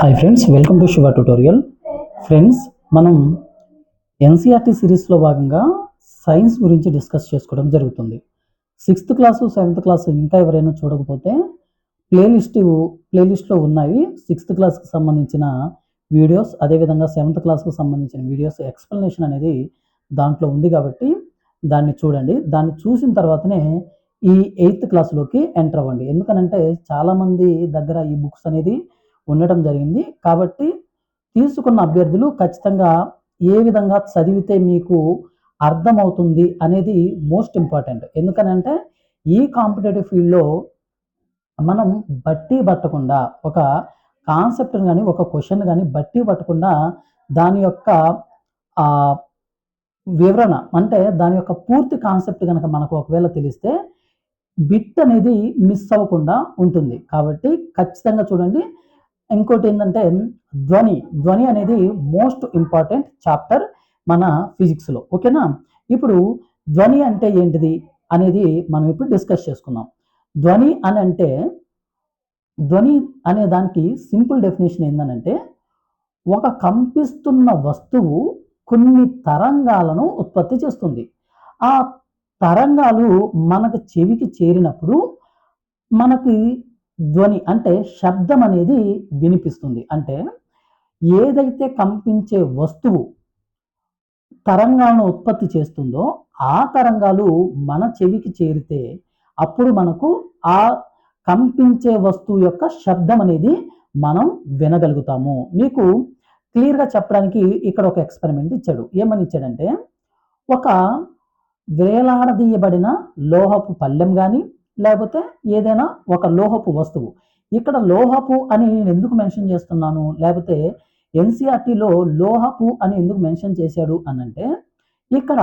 Hi friends welcome to Shiva tutorial friends మనం NCERT సిరీస్లో భాగంగా సైన్స్ గురించి డిస్కస్ చేసుకోవడం జరుగుతుంది. సిక్స్త్ క్లాసు సెవెంత్ క్లాసు ఇంకా ఎవరైనా చూడకపోతే ప్లేలిస్ట్ ప్లేలిస్ట్లో ఉన్నాయి. సిక్స్త్ క్లాస్కి సంబంధించిన వీడియోస్ అదేవిధంగా సెవెంత్ క్లాస్కి సంబంధించిన వీడియోస్ ఎక్స్ప్లెనేషన్ అనేది దాంట్లో ఉంది కాబట్టి దాన్ని చూడండి. దాన్ని చూసిన తర్వాతనే ఈ ఎయిత్ క్లాస్లోకి ఎంటర్ అవ్వండి. ఎందుకనంటే చాలామంది దగ్గర ఈ బుక్స్ అనేది ఉండటం జరిగింది. కాబట్టి తీసుకున్న అభ్యర్థులు ఖచ్చితంగా ఏ విధంగా చదివితే మీకు అర్థమవుతుంది అనేది మోస్ట్ ఇంపార్టెంట్. ఎందుకనంటే ఈ కాంపిటేటివ్ ఫీల్డ్లో మనం బట్టి పట్టకుండా ఒక కాన్సెప్ట్ని కానీ ఒక క్వశ్చన్ కానీ బట్టి పట్టకుండా దాని యొక్క వివరణ అంటే దాని యొక్క పూర్తి కాన్సెప్ట్ కనుక మనకు ఒకవేళ తెలిస్తే బిట్ అనేది మిస్ అవ్వకుండా ఉంటుంది. కాబట్టి ఖచ్చితంగా చూడండి ఇంకోటి ఏంటంటే ధ్వని. ధ్వని అనేది మోస్ట్ ఇంపార్టెంట్ చాప్టర్ మన ఫిజిక్స్లో. ఓకేనా? ఇప్పుడు ధ్వని అంటే ఏంటిది అనేది మనం ఇప్పుడు డిస్కస్ చేసుకుందాం. ధ్వని అని అంటే ధ్వని అనే దానికి సింపుల్ డెఫినేషన్ ఏంటంటే ఒక కంపిస్తున్న వస్తువు కొన్ని తరంగాలను ఉత్పత్తి చేస్తుంది. ఆ తరంగాలు మనకు చెవికి చేరినప్పుడు మనకి ధ్వని అంటే శబ్దం అనేది వినిపిస్తుంది. అంటే ఏదైతే కంపించే వస్తువు తరంగాలను ఉత్పత్తి చేస్తుందో ఆ తరంగాలు మన చెవికి చేరితే అప్పుడు మనకు ఆ కంపించే వస్తువు యొక్క శబ్దం అనేది మనం వినగలుగుతాము. మీకు క్లియర్గా చెప్పడానికి ఇక్కడ ఒక ఎక్స్పెరిమెంట్ ఇచ్చాడు. ఏమని ఇచ్చాడంటే ఒక వేలాడదీయబడిన లోహపు పళ్ళెం కానీ లేకపోతే ఏదైనా ఒక లోహపు వస్తువు. ఇక్కడ లోహపు అని నేను ఎందుకు మెన్షన్ చేస్తున్నాను? లేకపోతే ఎన్సీఆర్టీలో లోహపు అని ఎందుకు మెన్షన్ చేశాడు అని అంటే ఇక్కడ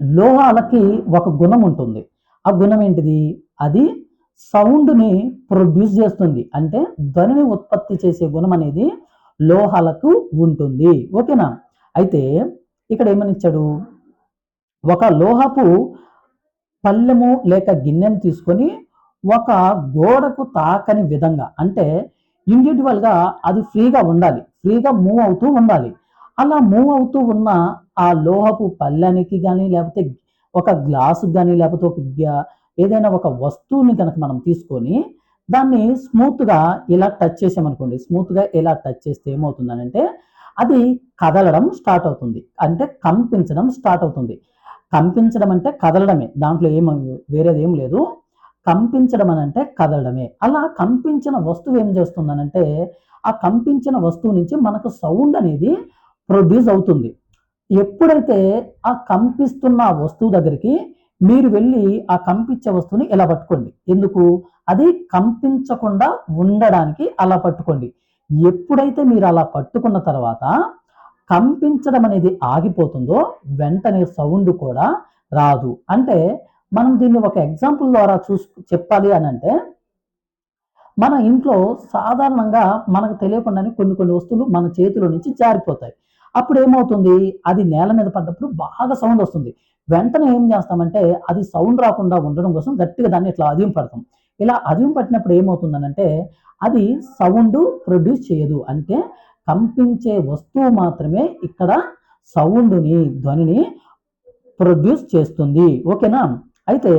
లోహాలకి ఒక గుణం ఉంటుంది. ఆ గుణం ఏంటిది? అది సౌండ్ని ప్రొడ్యూస్ చేస్తుంది. అంటే ధ్వనిని ఉత్పత్తి చేసే గుణం అనేది లోహాలకు ఉంటుంది. ఓకేనా? అయితే ఇక్కడ ఏమని ఇచ్చాడు? ఒక లోహపు పళ్ళెము లేక గిన్నెను తీసుకొని ఒక గోడకు తాకని విధంగా అంటే ఇండివిజువల్గా అది ఫ్రీగా ఉండాలి ఫ్రీగా మూవ్ అవుతూ ఉండాలి. అలా మూవ్ అవుతూ ఉన్న ఆ లోహపు పళ్ళెనికి కానీ లేకపోతే ఒక గ్లాసు కానీ లేకపోతే ఒక ఏదైనా ఒక వస్తువుని కనుక మనం తీసుకొని దాన్ని స్మూత్గా ఇలా టచ్ చేసామనుకోండి స్మూత్గా ఇలా టచ్ చేస్తే ఏమవుతుందనంటే అది కదలడం స్టార్ట్ అవుతుంది అంటే కంపించడం స్టార్ట్ అవుతుంది. కంపించడం అంటే కదలడమే. దాంట్లో ఏం వేరేది ఏం లేదు. కంపించడం అని అంటే కదలడమే. అలా కంపించిన వస్తువు ఏం చేస్తుందనంటే ఆ కంపించిన వస్తువు నుంచి మనకు సౌండ్ అనేది ప్రొడ్యూస్ అవుతుంది. ఎప్పుడైతే ఆ కంపిస్తున్న వస్తువు దగ్గరికి మీరు వెళ్ళి ఆ కంపించే వస్తువుని ఇలా పట్టుకోండి. ఎందుకు? అది కంపించకుండా ఉండడానికి అలా పట్టుకోండి. ఎప్పుడైతే మీరు అలా పట్టుకున్న తర్వాత కంపించడం అనేది ఆగిపోతుందో వెంటనే సౌండ్ కూడా రాదు. అంటే మనం దీన్ని ఒక ఎగ్జాంపుల్ ద్వారా చూసు చెప్పాలి అని అంటే మన ఇంట్లో సాధారణంగా మనకు తెలియకుండానే కొన్ని కొన్ని వస్తువులు మన చేతిలో నుంచి జారిపోతాయి. అప్పుడు ఏమవుతుంది అది నేల మీద పడ్డప్పుడు బాగా సౌండ్ వస్తుంది. వెంటనే ఏం చేస్తామంటే అది సౌండ్ రాకుండా ఉండడం కోసం గట్టిగా దాన్ని ఇట్లా అదిం పడతాం. ఇలా అదిం పట్టినప్పుడు ఏమవుతుందనంటే అది సౌండ్ ప్రొడ్యూస్ చేయదు. అంటే కంపించే వస్తువు మాత్రమే ఇక్కడ సౌండ్ని ధ్వనిని ప్రొడ్యూస్ చేస్తుంది. ఓకేనా? అయితే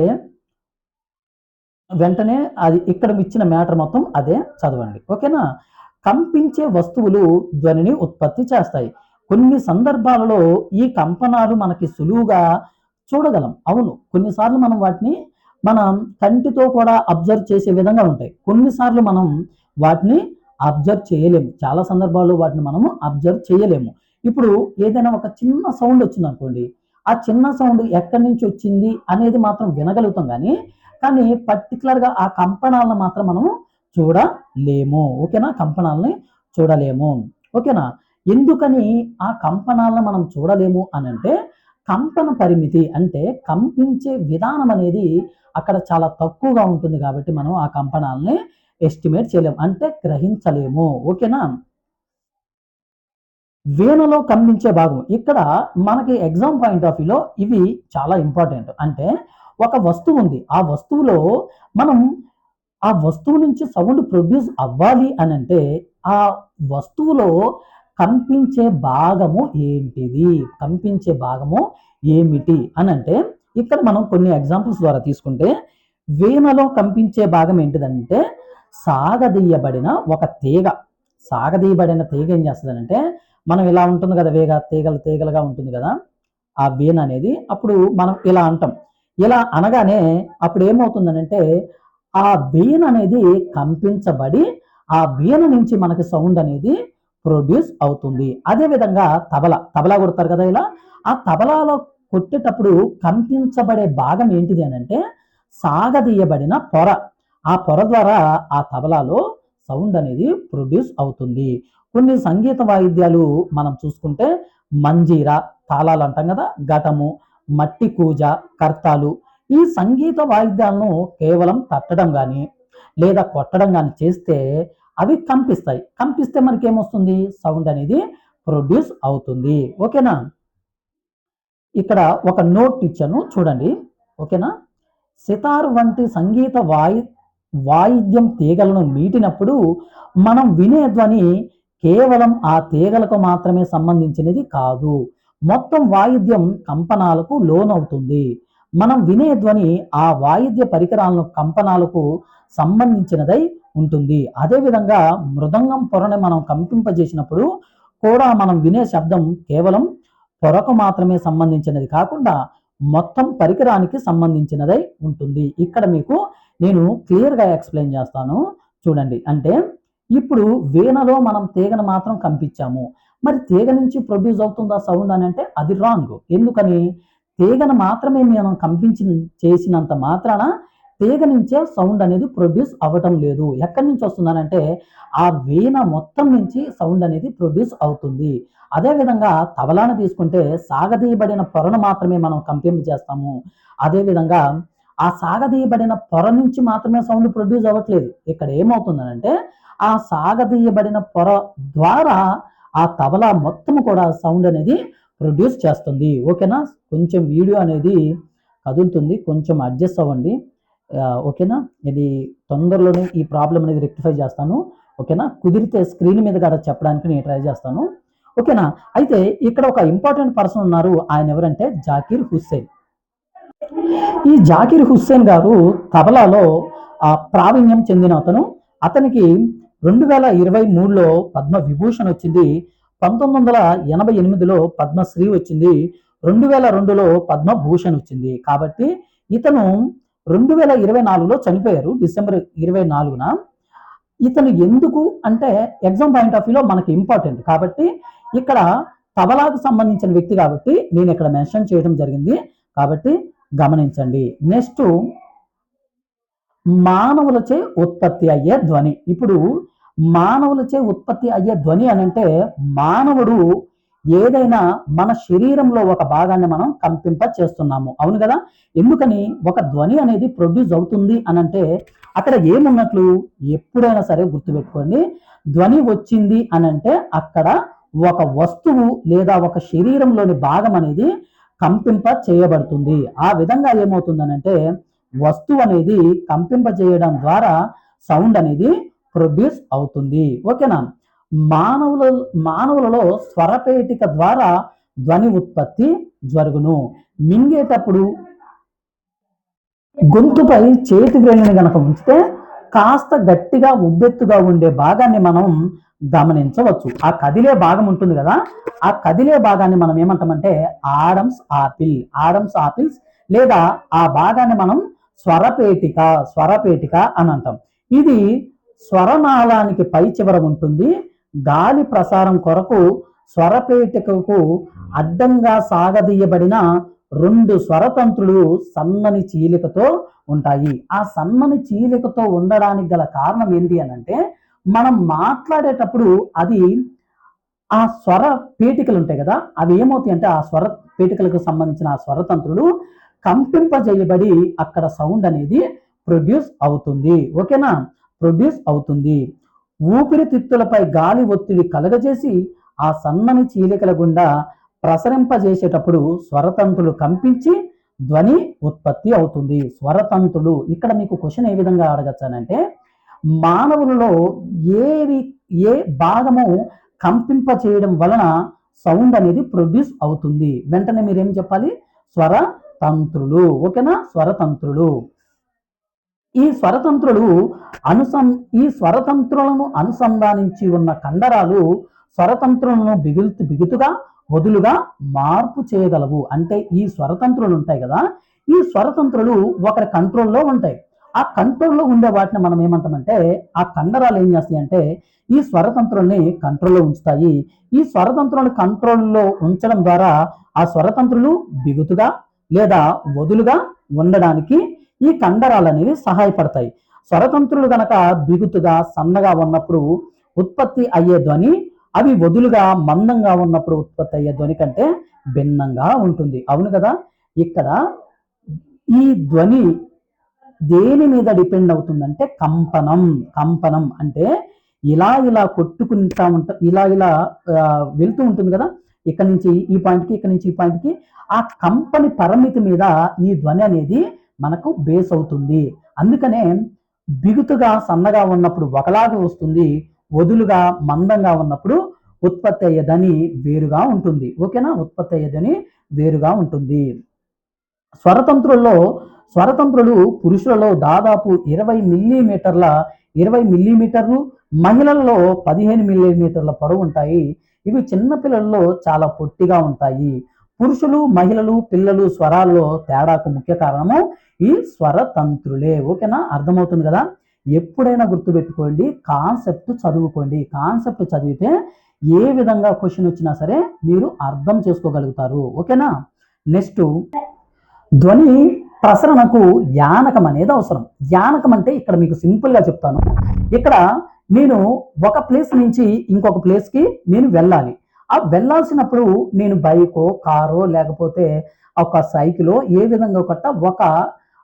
వెంటనే అది ఇక్కడ ఇచ్చిన మ్యాటర్ మొత్తం అదే చదవండి. ఓకేనా? కంపించే వస్తువులు ధ్వనిని ఉత్పత్తి చేస్తాయి. కొన్ని సందర్భాలలో ఈ కంపనాలు మనకి సులువుగా చూడగలం. అవును కొన్నిసార్లు మనం వాటిని మనం కంటితో కూడా అబ్జర్వ్ చేసే విధంగా ఉంటాయి. కొన్నిసార్లు మనం వాటిని అబ్జర్వ్ చేయలేము. చాలా సందర్భాల్లో వాటిని మనము అబ్జర్వ్ చేయలేము. ఇప్పుడు ఏదైనా ఒక చిన్న సౌండ్ వచ్చింది అనుకోండి ఆ చిన్న సౌండ్ ఎక్కడి నుంచి వచ్చింది అనేది మాత్రం వినగలుగుతాం కానీ కానీ పర్టికులర్గా ఆ కంపనాలను మాత్రం మనము చూడలేము. ఓకేనా? కంపనాలని చూడలేము. ఓకేనా? ఎందుకని ఆ కంపనాలను మనం చూడలేము అని అంటే కంపన పరిమితి అంటే కంపించే విధానం అనేది అక్కడ చాలా తక్కువగా ఉంటుంది కాబట్టి మనం ఆ కంపనాలని ఎస్టిమేట్ చేయలేము అంటే గ్రహించలేము. ఓకేనా? వేణులో కంపించే భాగం. ఇక్కడ మనకి ఎగ్జామ్ పాయింట్ ఆఫ్ వ్యూలో ఇవి చాలా ఇంపార్టెంట్ అంటే ఒక వస్తువు ఉంది. ఆ వస్తువులో మనం ఆ వస్తువు నుంచి సౌండ్ ప్రొడ్యూస్ అవ్వాలి అని అంటే ఆ వస్తువులో కంపించే భాగము ఏంటిది? కంపించే భాగము ఏమిటి అని అంటే ఇక్కడ మనం కొన్ని ఎగ్జాంపుల్స్ ద్వారా తీసుకుంటే వేణలో కంపించే భాగం ఏంటిదంటే సాగదీయబడిన ఒక తీగ. సాగదీయబడిన తీగ ఏం చేస్తుందంటే మనం ఇలా ఉంటుంది కదా వేగ తీగలు తీగలుగా ఉంటుంది కదా ఆ వీణ అనేది అప్పుడు మనం ఇలా అంటాం. ఇలా అనగానే అప్పుడు ఏమవుతుందనంటే ఆ వీణ అనేది కంపించబడి ఆ వీణ నుంచి మనకి సౌండ్ అనేది ప్రొడ్యూస్ అవుతుంది. అదేవిధంగా తబల తబలా కొడతారు కదా ఇలా ఆ తబలాలో కొట్టేటప్పుడు కంపించబడే భాగం ఏంటిది అని అంటే సాగదీయబడిన పొర. ఆ పొర ద్వారా ఆ తబలాలో సౌండ్ అనేది ప్రొడ్యూస్ అవుతుంది. కొన్ని సంగీత వాయిద్యాలు మనం చూసుకుంటే మంజీరా తాళాలు అంటాం కదా ఘటము మట్టి కూజ కర్తాలు ఈ సంగీత వాయిద్యాలను కేవలం తట్టడం కానీ లేదా కొట్టడం కానీ చేస్తే అవి కంపిస్తాయి. కంపిస్తే మనకేమొస్తుంది? సౌండ్ అనేది ప్రొడ్యూస్ అవుతుంది. ఓకేనా? ఇక్కడ ఒక నోట్ ఇచ్చాను చూడండి. ఓకేనా? సితార్ వంటి సంగీత వాయి వాయిద్యం తీగలను మీటినప్పుడు మనం వినే ధ్వని కేవలం ఆ తీగలకు మాత్రమే సంబంధించినది కాదు. మొత్తం వాయిద్యం కంపనాలకు లోనవుతుంది. మనం వినే ధ్వని ఆ వాయిద్య పరికరాలను కంపనాలకు సంబంధించినదై ఉంటుంది. అదేవిధంగా మృదంగం పొరని మనం కంపింపజేసినప్పుడు కూడా మనం వినే శబ్దం కేవలం పొరకు మాత్రమే సంబంధించినది కాకుండా మొత్తం పరికరానికి సంబంధించినదై ఉంటుంది. ఇక్కడ మీకు నేను క్లియర్గా ఎక్స్ప్లెయిన్ చేస్తాను. చూడండి. అంటే ఇప్పుడు వీణలో మనం తీగను మాత్రం కంపించాము. మరి తీగ నుంచి ప్రొడ్యూస్ అవుతుందా సౌండ్ అని అంటే అది రాంగ్. ఎందుకని? తీగను మాత్రమే మనం కంపించి చేసినంత మాత్రాన తీగ నుంచే సౌండ్ అనేది ప్రొడ్యూస్ అవ్వటం లేదు. ఎక్కడి నుంచి వస్తుందనంటే ఆ వీణ మొత్తం నుంచి సౌండ్ అనేది ప్రొడ్యూస్ అవుతుంది. అదేవిధంగా తబలాను తీసుకుంటే సాగదీయబడిన పొరను మాత్రమే మనం కంపింప చేస్తాము. అదేవిధంగా ఆ సాగదీయబడిన పొర నుంచి మాత్రమే సౌండ్ ప్రొడ్యూస్ అవ్వట్లేదు. ఇక్కడ ఏమవుతుందనంటే ఆ సాగదీయబడిన పొర ద్వారా ఆ తబలా మొత్తం కూడా సౌండ్ అనేది ప్రొడ్యూస్ చేస్తుంది. ఓకేనా? కొంచెం వీడియో అనేది కదులుతుంది. కొంచెం అడ్జస్ట్ అవ్వండి. ఓకేనా? ఇది తొందరలోనే ఈ ప్రాబ్లం అనేది రెక్టిఫై చేస్తాను. ఓకేనా? కుదిరితే స్క్రీన్ మీద కదా చెప్పడానికి నేను ట్రై చేస్తాను. ఓకేనా? అయితే ఇక్కడ ఒక ఇంపార్టెంట్ పర్సన్ ఉన్నారు. ఆయన ఎవరంటే జాకీర్ హుస్సేన్. ఈ జాకీర్ హుస్సేన్ గారు తబలాలో ఆ, ప్రావీణ్యం చెందిన అతను. అతనికి రెండు వేల ఇరవై మూడులో పద్మ విభూషణ్ వచ్చింది. పంతొమ్మిది వందల ఎనభై ఎనిమిదిలో పద్మశ్రీ వచ్చింది. రెండు వేల రెండులో పద్మభూషణ్ వచ్చింది. కాబట్టి ఇతను రెండు వేల ఇరవై నాలుగులో చనిపోయారు డిసెంబర్ ఇరవై నాలుగున. ఇతను ఎందుకు అంటే ఎగ్జామ్ పాయింట్ ఆఫ్ వ్యూలో మనకి ఇంపార్టెంట్ కాబట్టి ఇక్కడ తబలాకు సంబంధించిన వ్యక్తి కాబట్టి నేను ఇక్కడ మెన్షన్ చేయడం జరిగింది కాబట్టి గమనించండి. నెక్స్ట్ మానవులచే ఉత్పత్తి అయ్యే ధ్వని. ఇప్పుడు మానవులచే ఉత్పత్తి అయ్యే ధ్వని అని అంటే మానవుడు ఏదైనా మన శరీరంలో ఒక భాగాన్ని మనం కంపింప చేస్తున్నాము. అవును కదా? ఎందుకని? ఒక ధ్వని అనేది ప్రొడ్యూస్ అవుతుంది అని అంటే అక్కడ ఏమున్నట్లు? ఎప్పుడైనా సరే గుర్తుపెట్టుకోండి. ధ్వని వచ్చింది అని అంటే అక్కడ ఒక వస్తువు లేదా ఒక శరీరంలోని భాగం అనేది కంపింప చేయబడుతుంది. ఆ విధంగా ఏమవుతుందనంటే వస్తువు అనేది కంపింప చేయడం ద్వారా సౌండ్ అనేది ప్రొడ్యూస్ అవుతుంది. ఓకేనా? మానవుల మానవులలో స్వరపేటిక ద్వారా ధ్వని ఉత్పత్తి జరుగును. మింగేటప్పుడు గొంతుపై చేతి వేలిని గనక ఉంచితే కాస్త గట్టిగా ఉబ్బెత్తుగా ఉండే భాగాన్ని మనం గమనించవచ్చు. ఆ కదిలే భాగం ఉంటుంది కదా ఆ కదిలే భాగాన్ని మనం ఏమంటామంటే ఆడమ్స్ ఆపిల్ ఆడమ్స్ ఆపిల్స్ లేదా ఆ భాగాన్ని మనం స్వరపేటిక స్వరపేటిక అని అంటాం. ఇది స్వరనాళానికి పై చివర ఉంటుంది. గాలి ప్రసారం కొరకు స్వరపేటికకు అడ్డంగా సాగదీయబడిన రెండు స్వరతంత్రులు సన్నని చీలికతో ఉంటాయి. ఆ సన్నని చీలికతో ఉండడానికి గల కారణం ఏంటి అని అంటే మనం మాట్లాడేటప్పుడు అది ఆ స్వర పీటికలు ఉంటాయి కదా అవి ఏమవుతాయి అంటే ఆ స్వర పీటికలకు సంబంధించిన ఆ స్వరతంత్రులు కంపింపజేయబడి అక్కడ సౌండ్ అనేది ప్రొడ్యూస్ అవుతుంది. ఓకేనా? ప్రొడ్యూస్ అవుతుంది. ఊపిరితిత్తులపై గాలి ఒత్తిడి కలగజేసి ఆ సన్నని చీలికల గుండా ప్రసరింపజేసేటప్పుడు స్వరతంతులు కంపించి ధ్వని ఉత్పత్తి అవుతుంది. స్వరతంతులు. ఇక్కడ మీకు క్వశ్చన్ ఏ విధంగా అడగచ్చానంటే మానవులలో ఏవి ఏ భాగము కంపింప చేయడం వలన సౌండ్ అనేది ప్రొడ్యూస్ అవుతుంది. వెంటనే మీరేం చెప్పాలి? స్వర తంత్రులు ఓకేనా? స్వరతంత్రులు ఈ స్వరతంత్రులు అనుసం ఈ స్వరతంత్రులను అనుసంధానించి ఉన్న కండరాలు స్వరతంత్రులను బిగుతు బిగుతుగా వదులుగా మార్పు చేయగలవు. అంటే ఈ స్వరతంత్రులు ఉంటాయి కదా ఈ స్వరతంత్రులు ఒకరి కంట్రోల్లో ఉంటాయి. ఆ కంట్రోల్లో ఉండే వాటిని మనం ఏమంటామంటే ఆ కండరాలు ఏం చేస్తాయి అంటే ఈ స్వరతంత్రుల్ని కంట్రోల్లో ఉంచుతాయి. ఈ స్వరతంత్రులను కంట్రోల్లో ఉంచడం ద్వారా ఆ స్వరతంత్రులు బిగుతుగా లేదా వదులుగా ఉండడానికి ఈ కండరాలు అనేవి సహాయపడతాయి. స్వరతంత్రులు గనక బిగుతుగా సన్నగా ఉన్నప్పుడు ఉత్పత్తి అయ్యే ధ్వని అవి వదులుగా మందంగా ఉన్నప్పుడు ఉత్పత్తి అయ్యే ధ్వని కంటే భిన్నంగా ఉంటుంది. అవును కదా? ఇక్కడ ఈ ధ్వని దేని మీద డిపెండ్ అవుతుందంటే కంపనం కంపనం అంటే ఇలా ఇలా కొట్టుకుంటా ఉంటా ఇలా ఇలా వెళ్తూ ఉంటుంది కదా? ఇక్కడ నుంచి ఈ పాయింట్కి ఇక్కడ నుంచి ఈ పాయింట్కి. ఆ కంపని పరిమితి మీద ఈ ధ్వని అనేది మనకు బేస్ అవుతుంది. అందుకనే బిగుతుగా సన్నగా ఉన్నప్పుడు ఒకలాగా వస్తుంది. వదులుగా మందంగా ఉన్నప్పుడు ఉత్పత్తి అయ్యేదని వేరుగా ఉంటుంది. ఓకేనా ఉత్పత్తి అయ్యేదని వేరుగా ఉంటుంది. స్వరతంత్రుల్లో స్వరతంత్రులు పురుషులలో దాదాపు ఇరవై మిల్లీమీటర్ల ఇరవై మిల్లీమీటర్లు మహిళలలో పదిహేను మిల్లీమీటర్ల పొడవు ఉంటాయి. ఇవి చిన్నపిల్లల్లో చాలా పొట్టిగా ఉంటాయి. పురుషులు మహిళలు పిల్లలు స్వరాల్లో తేడాకు ముఖ్య కారణము ఈ స్వరతంత్రులే. ఓకేనా? అర్థమవుతుంది కదా? ఎప్పుడైనా గుర్తుపెట్టుకోండి కాన్సెప్ట్ చదువుకోండి. కాన్సెప్ట్ చదివితే ఏ విధంగా క్వశ్చన్ వచ్చినా సరే మీరు అర్థం చేసుకోగలుగుతారు. ఓకేనా? నెక్స్ట్ ధ్వని ప్రసరణకు యానకం అనేది అవసరం. యానకం అంటే ఇక్కడ మీకు సింపుల్గా చెప్తాను. ఇక్కడ నేను ఒక ప్లేస్ నుంచి ఇంకొక ప్లేస్కి నేను వెళ్ళాలి. ఆ వెళ్ళాల్సినప్పుడు నేను బైకో కారో లేకపోతే ఒక సైకిలో ఏ విధంగా ఒకట ఒక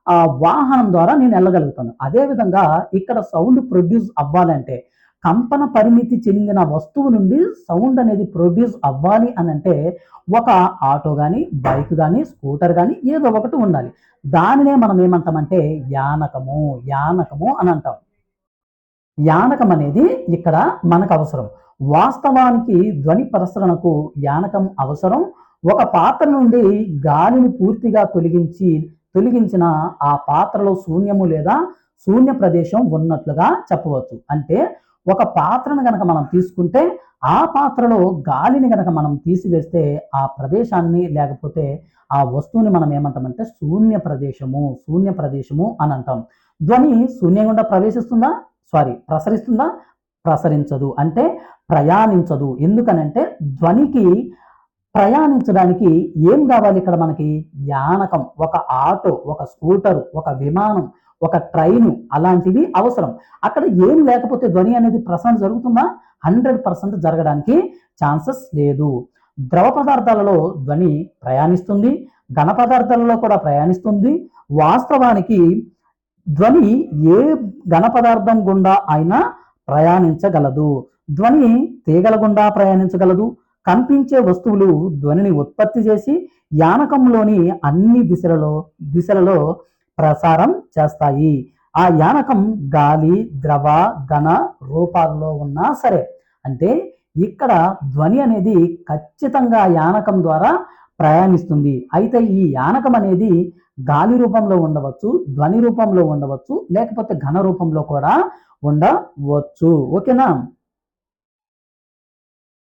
ఆ, వాహనం ద్వారా నేను వెళ్ళగలుగుతాను. అదేవిధంగా ఇక్కడ సౌండ్ ప్రొడ్యూస్ అవ్వాలంటే కంపన పరిమితి చెందిన వస్తువు నుండి సౌండ్ అనేది ప్రొడ్యూస్ అవ్వాలి అని అంటే ఒక ఆటో కానీ బైక్ కానీ స్కూటర్ కానీ ఏదో ఒకటి ఉండాలి. దానినే మనం ఏమంటామంటే యానకము యానకము అని అంటాం. యానకం అనేది ఇక్కడ మనకు అవసరం. వాస్తవానికి ధ్వని ప్రసరణకు యానకం అవసరం. ఒక పాత్ర నుండి గాలిని పూర్తిగా తొలగించి తొలగించిన ఆ పాత్రలో శూన్యము లేదా శూన్య ప్రదేశం ఉన్నట్లుగా చెప్పవచ్చు. అంటే ఒక పాత్రను గనక మనం తీసుకుంటే ఆ పాత్రలో గాలిని గనక మనం తీసివేస్తే ఆ ప్రదేశాన్ని లేకపోతే ఆ వస్తువుని మనం ఏమంటామంటే శూన్య ప్రదేశము శూన్య ప్రదేశము అని అంటాం. ధ్వని శూన్యంగా గుండా ప్రవేశిస్తుందా? సారీ ప్రసరిస్తుందా? ప్రసరించదు. అంటే ప్రయాణించదు. ఎందుకనంటే ధ్వనికి ప్రయాణించడానికి ఏం కావాలి ఇక్కడ మనకి? యానకం ఒక ఆటో ఒక స్కూటర్ ఒక విమానం ఒక ట్రైను అలాంటివి అవసరం. అక్కడ ఏం లేకపోతే ధ్వని అనేది ప్రసరణ జరుగుతుందా? హండ్రెడ్ పర్సెంట్ జరగడానికి ఛాన్సెస్ లేదు. ద్రవ పదార్థాలలో ధ్వని ప్రయాణిస్తుంది ఘన పదార్థాలలో కూడా ప్రయాణిస్తుంది. వాస్తవానికి ధ్వని ఏ ఘన పదార్థం గుండా అయినా ప్రయాణించగలదు. ధ్వని తీగల గుండా ప్రయాణించగలదు. కనిపించే వస్తువులు ధ్వనిని ఉత్పత్తి చేసి యానకంలోని అన్ని దిశలలో దిశలలో ప్రసారం చేస్తాయి. ఆ యానకం గాలి ద్రవ ఘన రూపాల్లో ఉన్నా సరే అంటే ఇక్కడ ధ్వని అనేది ఖచ్చితంగా యానకం ద్వారా ప్రయాణిస్తుంది. అయితే ఈ యానకం అనేది గాలి రూపంలో ఉండవచ్చు ధ్వని రూపంలో ఉండవచ్చు లేకపోతే ఘన రూపంలో కూడా ఉండవచ్చు. ఓకేనా?